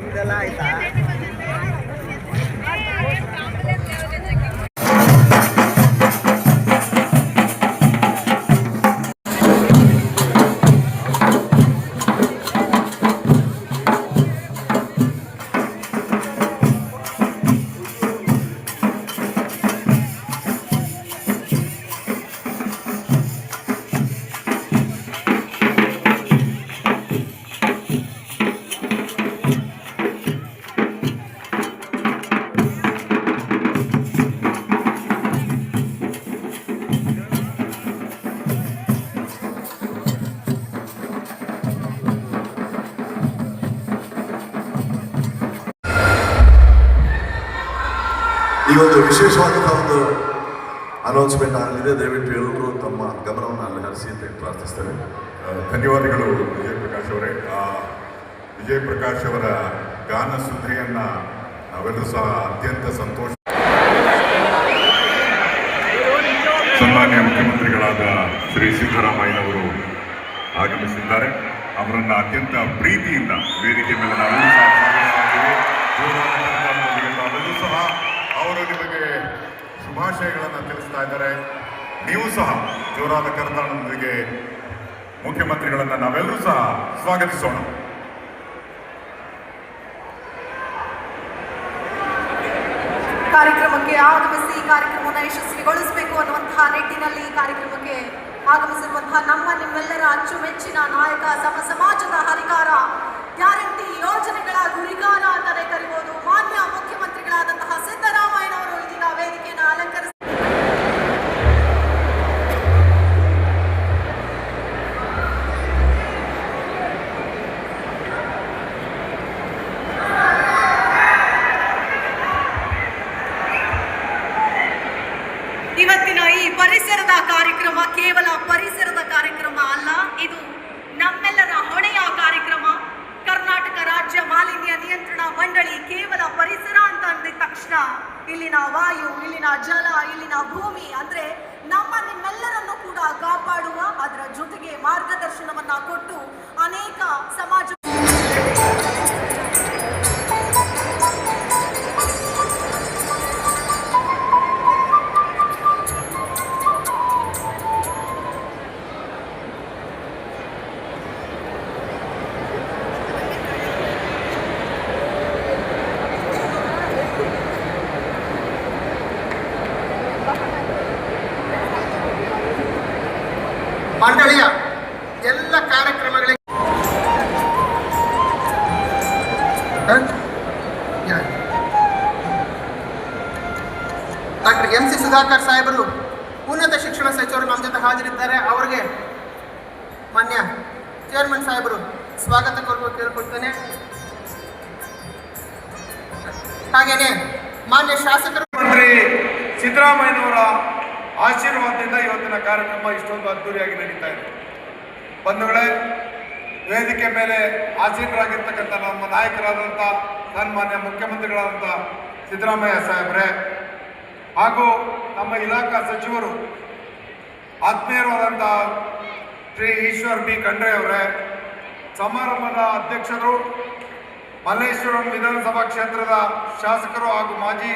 ಇದೆಲ್ಲ ಆಯ್ತಾ ಈ ಒಂದು ವಿಶೇಷವಾದಂತಹ ಒಂದು ಅನೌನ್ಸ್ಮೆಂಟ್ ಆಗಲಿದೆ ದಯವಿಟ್ಟು ಎಲ್ಲರೂ ತಮ್ಮ ಗಮನವನ್ನು ಅಲ್ಲಿ ಹರಿಸಿ ಅಂತ ಪ್ರಾರ್ಥಿಸ್ತೇನೆ. ಧನ್ಯವಾದಗಳು ವಿಜಯ್ ಪ್ರಕಾಶ್ ಅವರೇ. ವಿಜಯ್ ಪ್ರಕಾಶ್ ಅವರ ಗಾನ ಸುದ್ದಿಯನ್ನು ನಾವೆಲ್ಲರೂ ಸಹ ಅತ್ಯಂತ ಸಂತೋಷ ಸನ್ಮಾನ್ಯ ಮುಖ್ಯಮಂತ್ರಿಗಳಾದ ಶ್ರೀ ಸಿದ್ದರಾಮಯ್ಯನವರು ಆಗಮಿಸಿದ್ದಾರೆ. ಅವರನ್ನು ಅತ್ಯಂತ ಪ್ರೀತಿಯಿಂದ ವೇದಿಕೆ ಮೇಲೆ ನಾವೆಲ್ಲರೂ ಸಹ ಅವರು ನಿಮಗೆ ಶುಭಾಶಯಗಳನ್ನು ತಿಳಿಸ್ತಾ ಇದ್ದಾರೆ. ನೀವು ಸಹ ಜೋರಾದ ಕರತಾಳದೊಂದಿಗೆ ಮುಖ್ಯಮಂತ್ರಿಗಳನ್ನು ನಾವೆಲ್ಲರೂ ಸಹ ಸ್ವಾಗತಿಸೋಣ. ಕಾರ್ಯಕ್ರಮಕ್ಕೆ ಆಗಮಿಸಿ ಈ ಕಾರ್ಯಕ್ರಮವನ್ನು ಯಶಸ್ವಿಗೊಳಿಸಬೇಕು ಅನ್ನುವಂತಹ ನಿಟ್ಟಿನಲ್ಲಿ ಕಾರ್ಯಕ್ರಮಕ್ಕೆ ಆಗಮಿಸಿರುವಂತಹ ನಮ್ಮ ನಿಮ್ಮೆಲ್ಲರ ಅಚ್ಚುಮೆಚ್ಚಿನ ನಾಯಕ ಇಲ್ಲಿನ ವಾಯು, ಇಲ್ಲಿನ ಜಲ, ಇಲ್ಲಿನ ಭೂಮಿ ಅಂದ್ರೆ ನಮ್ಮ ನಿಮ್ಮೆಲ್ಲರನ್ನು ಕೂಡ ಕಾಪಾಡುವ ಅದರ ಜೊತೆಗೆ ಮಾರ್ಗದರ್ಶನವನ್ನ ಕೊಟ್ಟು ಅನೇಕ ಸಮಾಜ ಮಂಡಳಿಯ ಎಲ್ಲ ಕಾರ್ಯಕ್ರಮಗಳಿಗೆ ಡಾಕ್ಟರ್ ಎಂ ಸಿ ಸುಧಾಕರ್ ಸಾಹೇಬರು ಉನ್ನತ ಶಿಕ್ಷಣ ಸಚಿವರು ನಮ್ಮ ಜೊತೆ ಹಾಜರಿದ್ದಾರೆ. ಅವರಿಗೆ ಮಾನ್ಯ ಚೇರ್ಮನ್ ಸಾಹೇಬರು ಸ್ವಾಗತ ಕೋರ್ಬೇಕು ಕೇಳ್ಕೊಳ್ತೇನೆ. ಹಾಗೇನೆ ಮಾನ್ಯ ಶಾಸಕರು ಮಂತ್ರಿ ಸಿದ್ದರಾಮಯ್ಯನವರ ಆಶೀರ್ವಾದದಿಂದ ಇವತ್ತಿನ ಕಾರ್ಯಕ್ರಮ ಇಷ್ಟೊಂದು ಅದ್ದೂರಿಯಾಗಿ ನಡೀತಾ ಇದೆ. ಬಂಧುಗಳೇ, ವೇದಿಕೆ ಮೇಲೆ ಆಸೀನರಾಗಿರ್ತಕ್ಕಂಥ ನಮ್ಮ ನಾಯಕರಾದಂಥ ಸನ್ಮಾನ್ಯ ಮುಖ್ಯಮಂತ್ರಿಗಳಾದಂಥ ಸಿದ್ದರಾಮಯ್ಯ ಸಾಹೇಬ್ರೆ ಹಾಗೂ ನಮ್ಮ ಇಲಾಖಾ ಸಚಿವರು ಆತ್ಮೀಯರಾದಂಥ ಶ್ರೀ ಈಶ್ವರ್ ಬಿ ಖಂಡ್ರೆ ಅವರೇ, ಸಮಾರಂಭದ ಅಧ್ಯಕ್ಷರು ಮಲ್ಲೇಶ್ವರಂ ವಿಧಾನಸಭಾ ಕ್ಷೇತ್ರದ ಶಾಸಕರು ಹಾಗೂ ಮಾಜಿ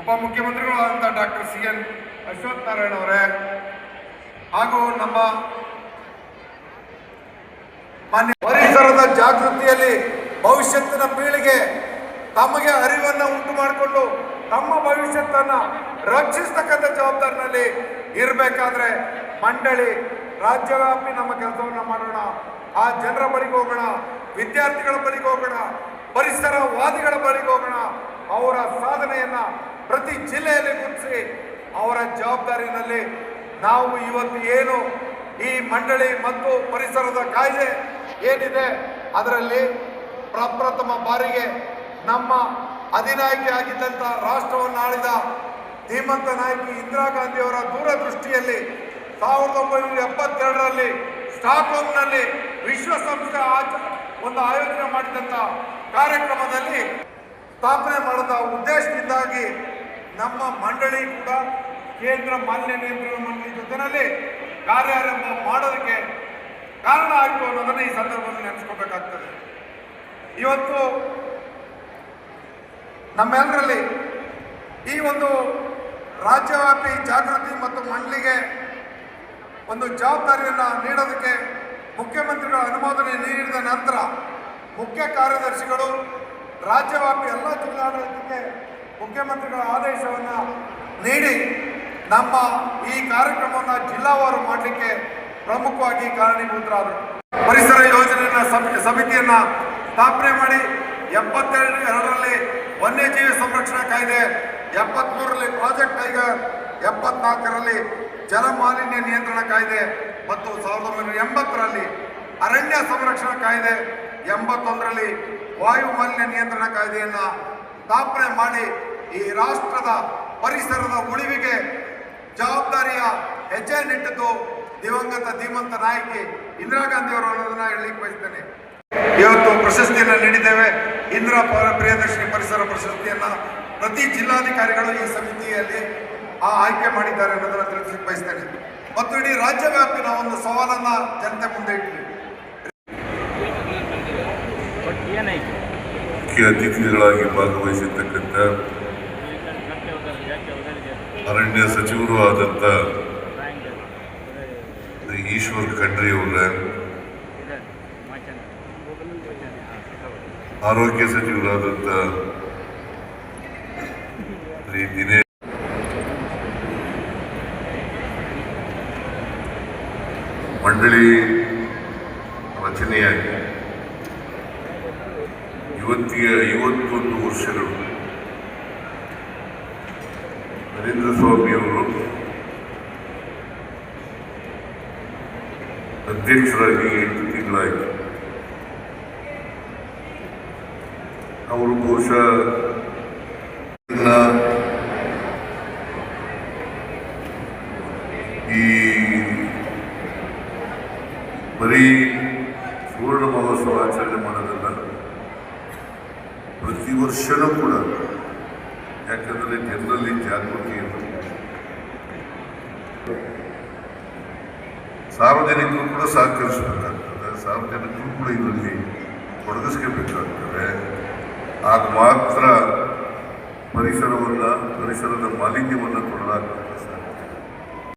ಉಪಮುಖ್ಯಮಂತ್ರಿಗಳಾದಂಥ doctor C N Ashwath Narayana ಅವರೇ ಹಾಗೂ ನಮ್ಮ ಮಾನ್ಯ ಪರಿಸರದ ಜಾಗೃತಿಯಲ್ಲಿ ಭವಿಷ್ಯತ್ತಿನ ಪೀಳಿಗೆ ತಮಗೆ ಅರಿವನ್ನು ಉಂಟು ಮಾಡಿಕೊಂಡು ತಮ್ಮ ಭವಿಷ್ಯತ್ತನ್ನ ರಕ್ಷಿಸ್ತಕ್ಕಂಥ ಜವಾಬ್ದಾರಿನಲ್ಲಿ ಇರಬೇಕಾದ್ರೆ ಮಂಡಳಿ, ರಾಜ್ಯವ್ಯಾಪಿ ನಮ್ಮ ಕೆಲಸವನ್ನು ಮಾಡೋಣ, ಆ ಜನರ ಬಳಿಗೆ ಹೋಗೋಣ, ವಿದ್ಯಾರ್ಥಿಗಳ ಬಳಿಗೆ ಹೋಗೋಣ, ಪರಿಸರವಾದಿಗಳ ಬಳಿಗೆ ಹೋಗೋಣ, ಅವರ ಸಾಧನೆಯನ್ನ ಪ್ರತಿ ಜಿಲ್ಲೆಯಲ್ಲಿ ಗುರುತಿಸಿ ಅವರ ಜವಾಬ್ದಾರಿನಲ್ಲಿ ನಾವು ಇವತ್ತು ಏನು ಈ ಮಂಡಳಿ ಮತ್ತು ಪರಿಸರದ ಕಾಯ್ದೆ ಏನಿದೆ ಅದರಲ್ಲಿ ಪ್ರಪ್ರಥಮ ಬಾರಿಗೆ ನಮ್ಮ ಅಧಿನಾಯಕಿ ಆಗಿದ್ದಂಥ ರಾಷ್ಟ್ರವನ್ನು ಆಳಿದ ಧೀಮಂತ ನಾಯಕಿ ಇಂದಿರಾ ಗಾಂಧಿಯವರ ದೂರದೃಷ್ಟಿಯಲ್ಲಿ ಸಾವಿರದ ಒಂಬೈನೂರ ಎಪ್ಪತ್ತೆರಡರಲ್ಲಿ ಸ್ಟಾಕ್ಹೋಮ್ನಲ್ಲಿ ವಿಶ್ವಸಂಸ್ಥೆ ಆಚ, ಒಂದು ಆಯೋಜನೆ ಮಾಡಿದಂಥ ಕಾರ್ಯಕ್ರಮದಲ್ಲಿ ಸ್ಥಾಪನೆ ಮಾಡಿದ ಉದ್ದೇಶದಿಂದಾಗಿ ನಮ್ಮ ಮಂಡಳಿ ಕೂಡ ಕೇಂದ್ರ ಮಾಲಿನ್ಯ ನಿಯಂತ್ರಣ ಮಂಡಳಿ ಜೊತೆಯಲ್ಲಿ ಕಾರ್ಯಾರಂಭ ಮಾಡೋದಕ್ಕೆ ಕಾರಣ ಆಯಿತು ಅನ್ನೋದನ್ನು ಈ ಸಂದರ್ಭದಲ್ಲಿ ನೆನೆಸ್ಕೋಬೇಕಾಗ್ತದೆ. ಇವತ್ತು ನಮ್ಮೆಲ್ಲರಲ್ಲಿ ಈ ಒಂದು ರಾಜ್ಯವ್ಯಾಪಿ ಜಾಗೃತಿ ಮತ್ತು ಮಂಡಳಿಗೆ ಒಂದು ಜವಾಬ್ದಾರಿಯನ್ನು ನೀಡೋದಕ್ಕೆ ಮುಖ್ಯಮಂತ್ರಿಗಳ ಅನುಮೋದನೆ ನೀಡಿದ ನಂತರ ಮುಖ್ಯ ಕಾರ್ಯದರ್ಶಿಗಳು ರಾಜ್ಯವ್ಯಾಪಿ ಎಲ್ಲ ಜಿಲ್ಲಾಡಳಿತಕ್ಕೆ ಮುಖ್ಯಮಂತ್ರಿಗಳ ಆದೇಶವನ್ನು ನೀಡಿ ನಮ್ಮ ಈ ಕಾರ್ಯಕ್ರಮವನ್ನು ಜಿಲ್ಲಾವಾರು ಮಾಡಲಿಕ್ಕೆ ಪ್ರಮುಖವಾಗಿ ಕಾರಣೀಭೂತರಾದರು. ಪರಿಸರ ಯೋಜನೆಯನ್ನು ಸಮಿತಿ ಸಮಿತಿಯನ್ನು ಸ್ಥಾಪನೆ ಮಾಡಿ ಎಪ್ಪತ್ತೆರಡು, ಎರಡರಲ್ಲಿ ವನ್ಯಜೀವಿ ಸಂರಕ್ಷಣಾ ಕಾಯ್ದೆ ಎಪ್ಪತ್ತ್ಮೂರರಲ್ಲಿ ಪ್ರಾಜೆಕ್ಟ್ ಟೈಗರ್, ಎಪ್ಪತ್ನಾಲ್ಕರಲ್ಲಿ ಜಲಮಾಲಿನ್ಯ ನಿಯಂತ್ರಣ ಕಾಯ್ದೆ ಮತ್ತು ಸಾವಿರದ ಒಂಬೈನೂರ ಎಂಬತ್ತರಲ್ಲಿ ಅರಣ್ಯ ಸಂರಕ್ಷಣಾ ಕಾಯ್ದೆ, ಎಂಬತ್ತೊಂದರಲ್ಲಿ ವಾಯು ಮಾಲಿನ್ಯ ನಿಯಂತ್ರಣ ಕಾಯ್ದೆಯನ್ನು ಸ್ಥಾಪನೆ ಮಾಡಿ ಈ ರಾಷ್ಟ್ರದ ಪರಿಸರದ ಉಳಿವಿಗೆ ಜವಾಬ್ದಾರಿಯ ಹೆಜ್ಜೆ ನಿಟ್ಟಿದ್ದು ದಿವಂಗತ ಧೀಮಂತ ನಾಯಕಿ ಇಂದಿರಾ ಗಾಂಧಿ ಅವರು ಅನ್ನೋದನ್ನ ಹೇಳಲಿಕ್ಕೆ ಬಯಸ್ತೇನೆ. ಇವತ್ತು ಪ್ರಶಸ್ತಿಯನ್ನು ನೀಡಿದ್ದೇವೆ. ಇಂದಿರಾ ಪ್ರಿಯದರ್ಶಿನಿ ಪರಿಸರ ಪ್ರಶಸ್ತಿಯನ್ನ ಪ್ರತಿ ಜಿಲ್ಲಾಧಿಕಾರಿಗಳು ಈ ಸಮಿತಿಯಲ್ಲಿ ಆ ಆಯ್ಕೆ ಮಾಡಿದ್ದಾರೆ ಅನ್ನೋದನ್ನ ತಿಳಿಸಲಿಕ್ಕೆ ಬಯಸ್ತೇನೆ. ಮತ್ತು ಇಡೀ ರಾಜ್ಯವ್ಯಾಪಿ ನಾವು ಒಂದು ಸವಾಲನ್ನ ಜನತೆ ಮುಂದೆ ಇಟ್ಟಿದ್ದೀವಿ ಮುಖ್ಯ ಅತಿಥಿಗಳಾಗಿ ಭಾಗವಹಿಸಿರ್ತಕ್ಕಂಥ ಅರಣ್ಯ ಸಚಿವರು ಆದಂಥ ಈಶ್ವರ್ ಖಂಡ್ರೆ ಅವರ. ಆರೋಗ್ಯ ಸಚಿವರಾದಂಥ ಶ್ರೀ ದಿನೇಶ್ ಮಂಡಳಿ ರಚನೆಯಾಗಿ ಇವತ್ತಿಗೆ ಐವತ್ತೊಂದು ವರ್ಷಗಳು ಸ್ವಾಮಿಯವರು ಅಧ್ಯಕ್ಷರಾಗಿ ಎಂಟು ತಿಂಗಳಾಯಿತು. ಅವರು ಬಹುಶಃ ಈ ಬರೀ ಸುವರ್ಣ ಮಹೋತ್ಸವ ಆಚರಣೆ ಮಾಡೋದಲ್ಲ, ಪ್ರತಿ ವರ್ಷನೂ ಕೂಡ. ಯಾಕಂದರೆ ಜನರಲ್ಲಿ ಜಾಗೃತಿ ಸಾರ್ವಜನಿಕರು ಕೂಡ ಸಹಕರಿಸಬೇಕಾಗ್ತದೆ. ಸಾರ್ವಜನಿಕರು ಕೂಡ ಇದರಲ್ಲಿ ತೊಡಗಿಸ್ಕೋಬೇಕಾಗ್ತದೆ ಆಗ ಮಾತ್ರ ಪರಿಸರವನ್ನು ಪರಿಸರದ ಮಾಲಿನ್ಯವನ್ನು ಕೊಡಲಾಗ್ತದೆ